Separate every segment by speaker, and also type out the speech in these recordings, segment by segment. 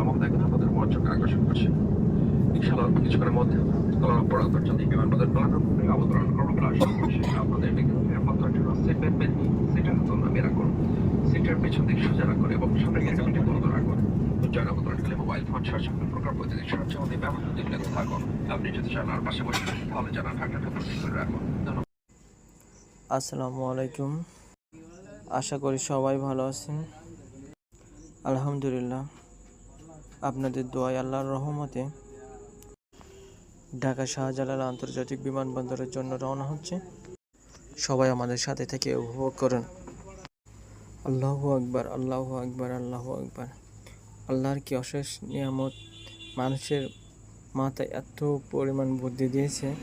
Speaker 1: চমক দেখেন আমাদের মনোযোগ আকর্ষণ করছে। ইনশাআল্লাহ কিছুক্ষণের মধ্যে আন্তর্জাতিক বিমানবন্দর অবতরণ করব বলে আশা করছি। আপনাদের নিরাপত্তার জন্য সিটের সিটের পেছন দিক সোজা রাখুন এবং সামনের গেটটি বন্ধ রাখুন। অবতরণকালে মোবাইল ফোন ছাড়া সকল প্রকার বৈদ্যুতিক সাহায্য আমাদের ব্যবহার বিরত থাকুন। আপনি যদি চান আর পাশে বসে থাকেন, তাহলে জানান ঢাকাটা প্রস্তুত করে রাখুন।
Speaker 2: আসসালামু আলাইকুম। আশা করি সবাই ভালো আছেন। আলহামদুলিল্লাহ। আপনাদের দোয়াই আল্লাহর রহমতে ঢাকা শাহজালাল আন্তর্জাতিক বিমানবন্দরের জন্য রওনা হচ্ছে। সবাই আমাদের সাথে থেকে উপভোগ করেন। আল্লাহ আকবার আল্লাহ আকবার আল্লাহ আকবার। আল্লাহর কি অশেষ নিয়ামত মানুষের মাথায় এত পরিমাণ বুদ্ধি দিয়েছে?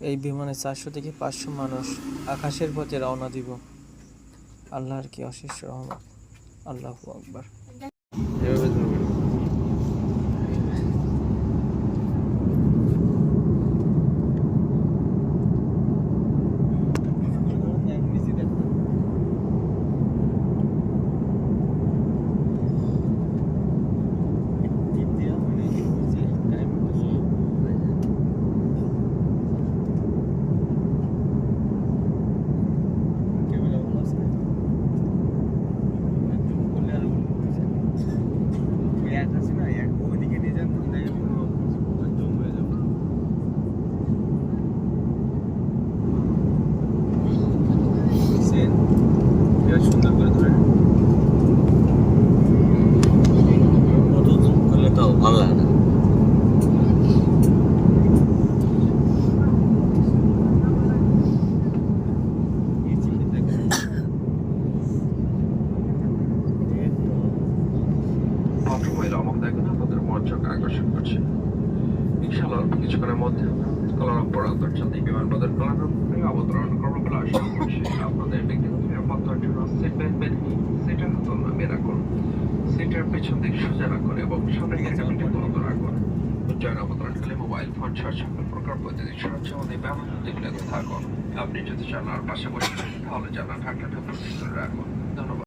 Speaker 2: এই বিমানে চারশো থেকে পাঁচশো মানুষ আকাশের পথে রওনা দিব। আল্লাহর কি অশেষ রহমত? আল্লাহ আকবার।
Speaker 3: সুন্দর করে ধরে কত জুম করলে তো ভালো লাগে না
Speaker 1: আকর্ষণ করছে ইনশাআল্লাহ কিছুক্ষণের মধ্যে কলারামপুর আন্তর্জাতিক বিমানবন্দর কলারামপুরে অবতরণ করব বলে আশা করছি আপনাদের ব্যক্তিগত নিরাপত্তার জন্য সিট বেল্ট বেঁধে সিটের হাতল নামিয়ে রাখুন সিটের পেছন দিক সোজা রাখুন এবং সামনে অ্যাকাউন্টটি বন্ধ রাখুন উচ্চারণ অবতরণকালে মোবাইল ফোন ছাড়া সকল প্রকার বৈদ্যুতিক আমাদের ব্যবহার বিরত থাকুন আপনি যদি জানার পাশে বসে তাহলে জানা ঢাকাটা প্রস্তুত রাখুন। ধন্যবাদ।